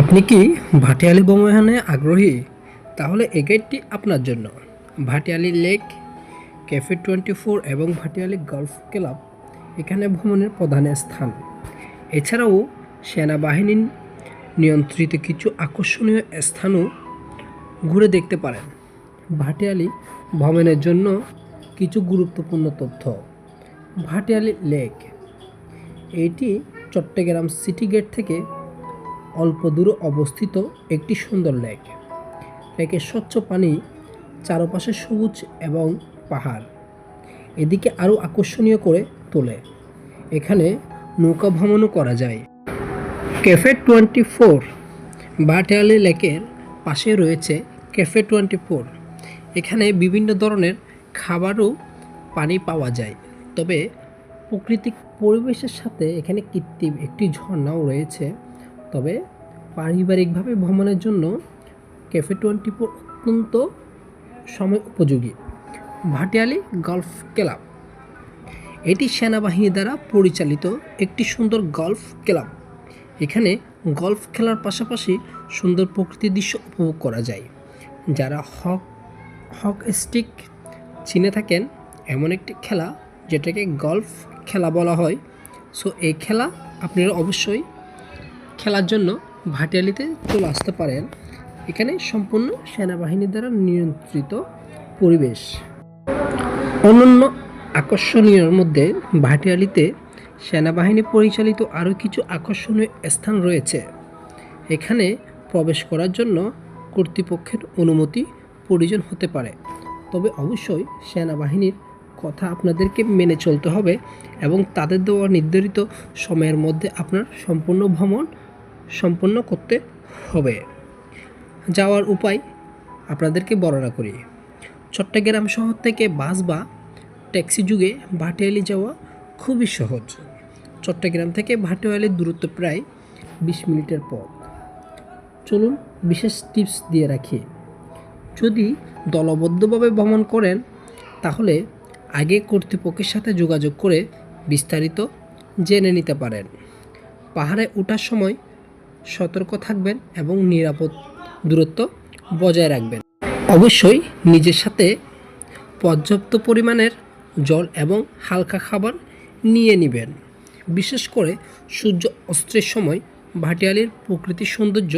আপনি কি ভাটিয়ালি ভ্রমণে আগ্রহী? তাহলে এই গাইডটি আপনার জন্য। Bhatiary lake, cafe twenty four এবং ভাটিয়ালি গলফ ক্লাব এখানে ভ্রমণের প্রধান স্থান। এছাড়াও সেনাবাহিনীর নিয়ন্ত্রিত কিছু আকর্ষণীয় স্থানও ঘুরে দেখতে পারেন। ভাটিয়ালি ভ্রমণের জন্য কিছু গুরুত্বপূর্ণ তথ্য। ভাটিয়ালি লেক, এটি চট্টগ্রাম সিটি গেট থেকে অল্প দূরে অবস্থিত একটি সুন্দর লেক। লেকের স্বচ্ছ পানি, চারপাশে সবুজ এবং পাহাড়। এদিকে আরও আকর্ষণীয় করে তোলে। এখানে নৌকা ভ্রমণও করা যায়। ক্যাফে টোয়েন্টি ফোর ভাটিয়ালি লেকের পাশে রয়েছে ক্যাফে টোয়েন্টি ফোর। এখানে বিভিন্ন ধরনের খাবারও পানি পাওয়া যায়। তবে প্রাকৃতিক পরিবেশের সাথে এখানে কৃত্রিম একটি ঝর্ণাও রয়েছে। তবে পারিবারিকভাবে ভ্রমণের জন্য ক্যাফে টোয়েন্টি ফোর অত্যন্ত সময় উপযোগী। Bhatiary golf club. এটি সেনাবাহিনী দ্বারা পরিচালিত একটি সুন্দর গলফ ক্লাব। এখানে গলফ খেলার পাশাপাশি সুন্দর প্রকৃতির দৃশ্য উপভোগ করা যায়। যারা হক হক স্টিক চিনে থাকেন, এমন একটি খেলা যেটাকে গলফ খেলা বলা হয়। সো এই খেলা আপনারা অবশ্যই খেলার জন্য ভাটিয়ালিতে চলে আসতে পারেন। এখানে সম্পূর্ণ সেনাবাহিনী দ্বারা নিয়ন্ত্রিত পরিবেশ। অন্যান্য আকর্ষণীয়র মধ্যে ভাটিয়ালিতে সেনাবাহিনী পরিচালিত আরও কিছু আকর্ষণীয় স্থান রয়েছে। এখানে প্রবেশ করার জন্য কর্তৃপক্ষের অনুমতি প্রয়োজন হতে পারে। তবে অবশ্যই সেনাবাহিনীর কথা আপনাদেরকে মেনে চলতে হবে এবং তাদের দেওয়া নির্ধারিত সময়ের মধ্যে আপনার সম্পূর্ণ ভ্রমণ সম্পন্ন করতে হবে। যাওয়ার উপায় আপনাদেরকে বর্ণনা করি। চট্টগ্রাম শহর থেকে বাস বা ট্যাক্সি যুগে ভাটিয়ালি যাওয়া খুবই সহজ। চট্টগ্রাম থেকে ভাটিয়ালির দূরত্ব প্রায় বিশ মিনিটের পথ। চলুন বিশেষ টিপস দিয়ে রাখি। যদি দলবদ্ধভাবে ভ্রমণ করেন, তাহলে আগে কর্তৃপক্ষের সাথে যোগাযোগ করে বিস্তারিত জেনে নিতে পারেন। পাহাড়ে ওঠার সময় সতর্ক থাকবেন এবং নিরাপদ দূরত্ব বজায় রাখবেন। অবশ্যই নিজের সাথে পর্যাপ্ত পরিমাণের জল এবং হালকা খাবার নিয়ে নেবেন। বিশেষ করে সূর্য অস্ত্রের সময় ভাটিয়ালির প্রকৃতির সৌন্দর্য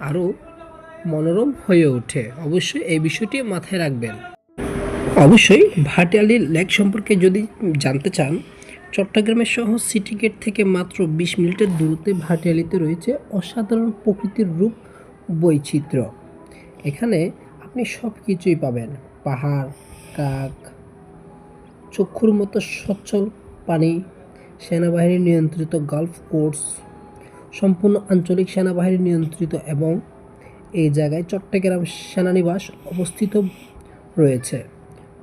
আরও মনোরম হয়ে ওঠে। অবশ্যই এই বিষয়টি মাথায় রাখবেন। অবশ্যই ভাটিয়ালির লেক সম্পর্কে যদি জানতে চান চট্টগ্রামের শহর সিটি গেট থেকে মাত্র বিশ মিনিটের দূরত্বে ভাটিয়ালিতে রয়েছে অসাধারণ প্রকৃতির রূপ বৈচিত্র্য। এখানে আপনি সব কিছুই পাবেন। পাহাড়, কাক, চক্ষুর মতো সচ্ছল পানি সেনাবাহিনী নিয়ন্ত্রিত গালফ কোর্স সম্পূর্ণ আঞ্চলিক সেনাবাহিনী নিয়ন্ত্রিত এবং এই জায়গায় চট্টগ্রাম সেনানিবাস অবস্থিত রয়েছে।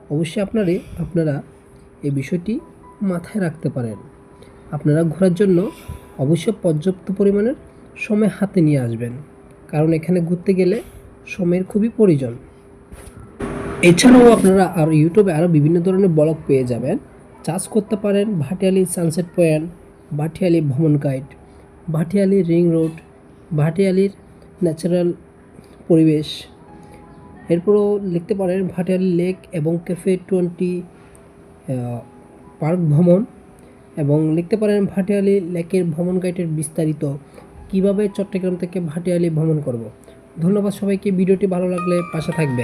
অবশ্যই আপনারে, আপনারা এই বিষয়টি মাথায় রাখতে পারেন। আপনারা ঘোরার জন্য অবশ্যই পর্যাপ্ত পরিমাণের সময় হাতে নিয়ে আসবেন, কারণ এখানে ঘুরতে গেলে সময়ের খুবই প্রয়োজন। এছাড়াও আপনারা আর ইউটিউবে আরও বিভিন্ন ধরনের ব্লগ পেয়ে যাবেন। চার্জ করতে পারেন ভাটিয়ালি সানসেট পয়েন্ট, ভাটিয়ালি ভ্রমণ গাইড, ভাটিয়ালি রিং রোড, ভাটিয়ালির ন্যাচারাল পরিবেশ। এরপরও লিখতে পারেন ভাটিয়ালি লেক এবং ক্যাফে টোয়েন্টি পার্ক ভ্রমণ এবং লিখতে পারেন ভাটিয়ালি লেকের ভ্রমণ গাইডের বিস্তারিত কীভাবে চট্টগ্রাম থেকে ভাটিয়ালি ভ্রমণ করব। ধন্যবাদ সবাইকে, ভিডিওটি ভালো লাগলে পাশে থাকবে